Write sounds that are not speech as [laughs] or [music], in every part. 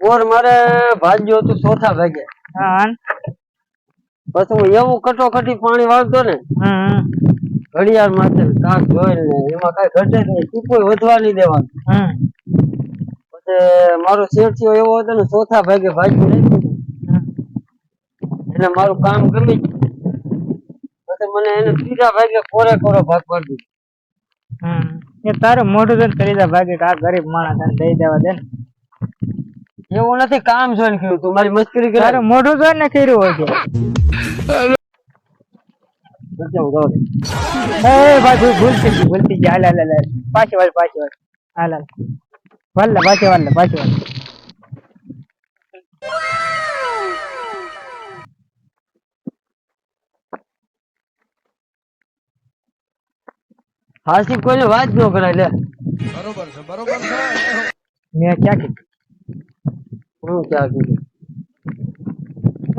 ઓર મારે ભાજ્યો હતું ચોથા ભાગે. પછી હું એવું કટોકટી પાણી વાળતો ને ઘડિયાળ માથે કાક જોઈને એમાં કઈ ઘટે જ નહીં ટીપોય વધવા નહીં દેવાનું. પછી મારો શેઠિયો એવો હતો ને ચોથા ભાગે ભાગ્યું એટલે મારું કામ ગમી પછી મને એને ત્રીજા ભાગે કોરે કોરો ભાગ પાડી દીધો. તારું મોઢું કરી દે ભાગે આ ગરીબ માણસ દઈ દેવા દે ને. એવું નથી કામ જોઈને કર્યું તું મારી મસ્કરી કરી તારે મોઢું જોઈને કર્યું હોય છે એ પાછું ભૂલતી ગઈ ભૂલતી ગઈ હાલ હાલ હાલ હાલ. પાછી વાળ પાછી વાળ હાલ હાલ વાલ પાછી વાલ પાછી વાલ હાસી કોઈને વાત ન કરાય લે મેં ક્યાં કીધું હું ક્યાં કીધું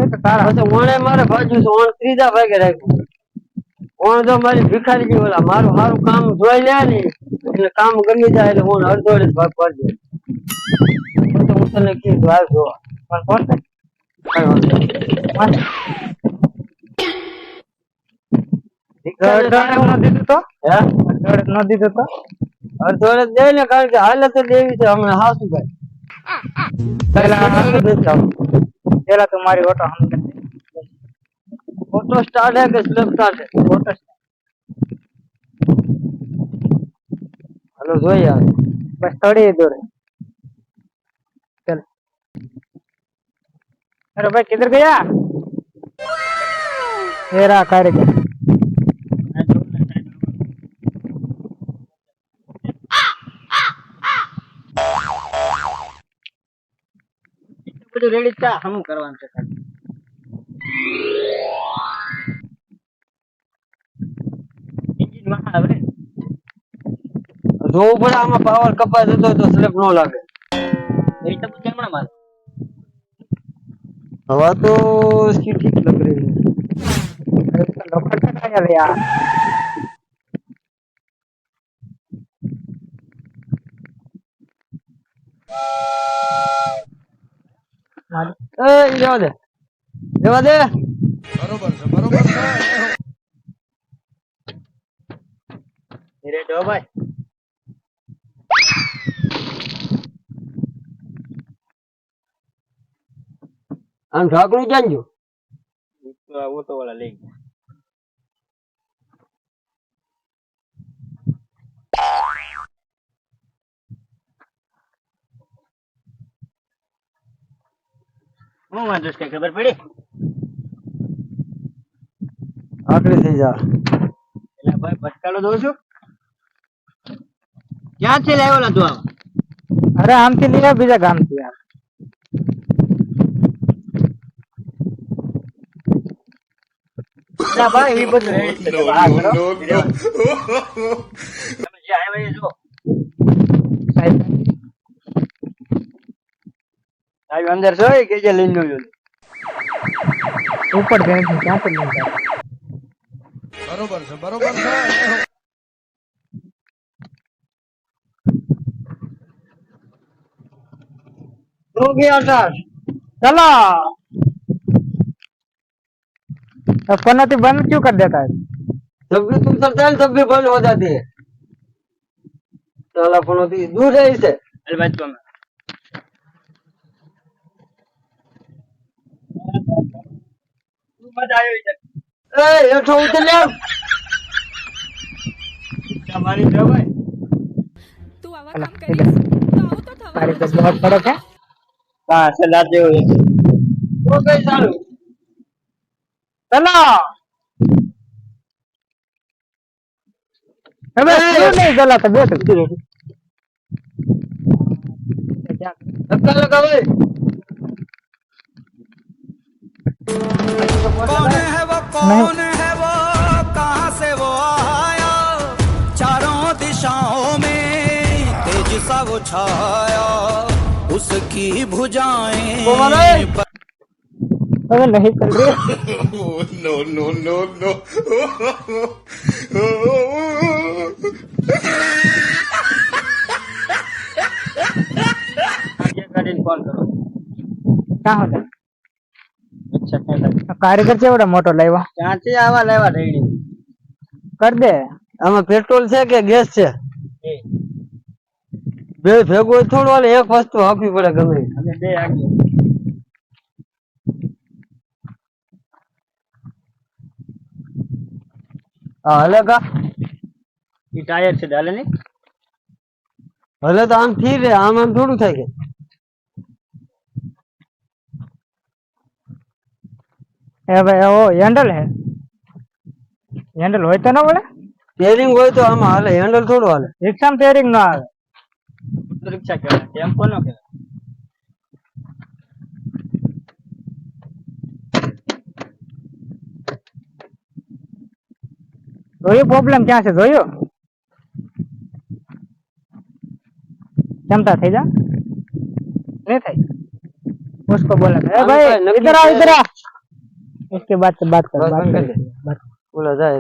તો તારા પછી ઓણે મારે ભાજ્યું છે ઓણ ત્રીજા ભાગે રાખ્યું. ઓણ તો મારી ભિખારી ગઈ ઓલા મારું સારું કામ જોઈ લે ને એટલે કામ ગમી જાય એટલે ઓણ અડધો અડધ ભાગ પાડી તો હું તને કીધું હાલ જોવા પણ કોણ અડધો તો? હે? અડધો ન દીધું તો? અડધો અડધ દે ને કારણ કે હાલત જ એવી છે હમણાં હાસુ ભાઈ पहला तुम्हारी ऑटो हम करते ऑटो स्टार्ट है कि स्लो स्टार्ट है? ऑटो हेलो जो यार? बस थोड़ी दूर है। चल। अरे भाई किधर गया? मेरा कार्यक्रम બધું રેડી ચા હમ કરવાનું છે જોવું પડે આમાં પાવર કપાય જતો હોય તો સ્લેપ નો લાગે હવા તો इसकी ठीक लग रही है लोखंड का क्या ले यार मार- એ દે. જવા દે. બરોબર છે ભાઈ. આમ ઠાકરું જાણજો હું તો વાળા લઈ ગયા. હું વાંધો છે ખબર પડી? આકડી થઈ જા. એટલે ભાઈ ભટકાલો દઉં છું. ક્યાંથી લાવ્યો તું આમ? અરે આમથી થી નહીં બીજા ગામથી યાર ના ભાઈ એ બધું [laughs] અંદર છો કે જે લઈને જોયું ઉપર ગઈ ક્યાંથી લઈને જાવ બરોબર છે બરોબર છે हो गया सर चलो अब पन्नाती बंद क्यों कर देता है जब भी तुम चलता है तब भी बंद हो जाती है साला फोन होती दूर है इसे अरे આવ્યો સારું? સલાહ હવે નહીં ગલા તો બેઠ લગાવે कौन है वो कौन है वो कहाँ से वो आया? चारों दिशाओं में तेज सा वो छाया उसकी भुजाएँ अगर नहीं कर रही। No no no no. Garden call करो क्या हो? जाए હતા કારીગર ચેવડો મોટો લાવ્યો ક્યાંથી આવા લાવ્યા રેડી. કર દે. આમાં પેટ્રોલ છે કે ગેસ છે? બે. ભેગો થોડો હાલે એક વસ્તુ આપવી પડે ગમે. બે ઈ. હા હલે કા? ટાયર છે ને? હલે તો આમ થી રે આમ આમ થોડું થાય કે? હે ભાઈ ઓ હેન્ડલ હે. હેન્ડલ હોય તો ના બોલે હોય તો આમાં હેન્ડલ થોડું હાલે. રિક્ષામાં સ્ટેરિંગ ના આવે. રિક્ષા કહેવાય પ્રોબ્લેમ ક્યાં છે જોયું? ક્ષમતા થઈ જા. નહીં થાય. બોલે. ભાઈ ઇધર આવ ઇધર આવ इसके बाद से बात कर बस बात बंद कर कर दे। बोला જાય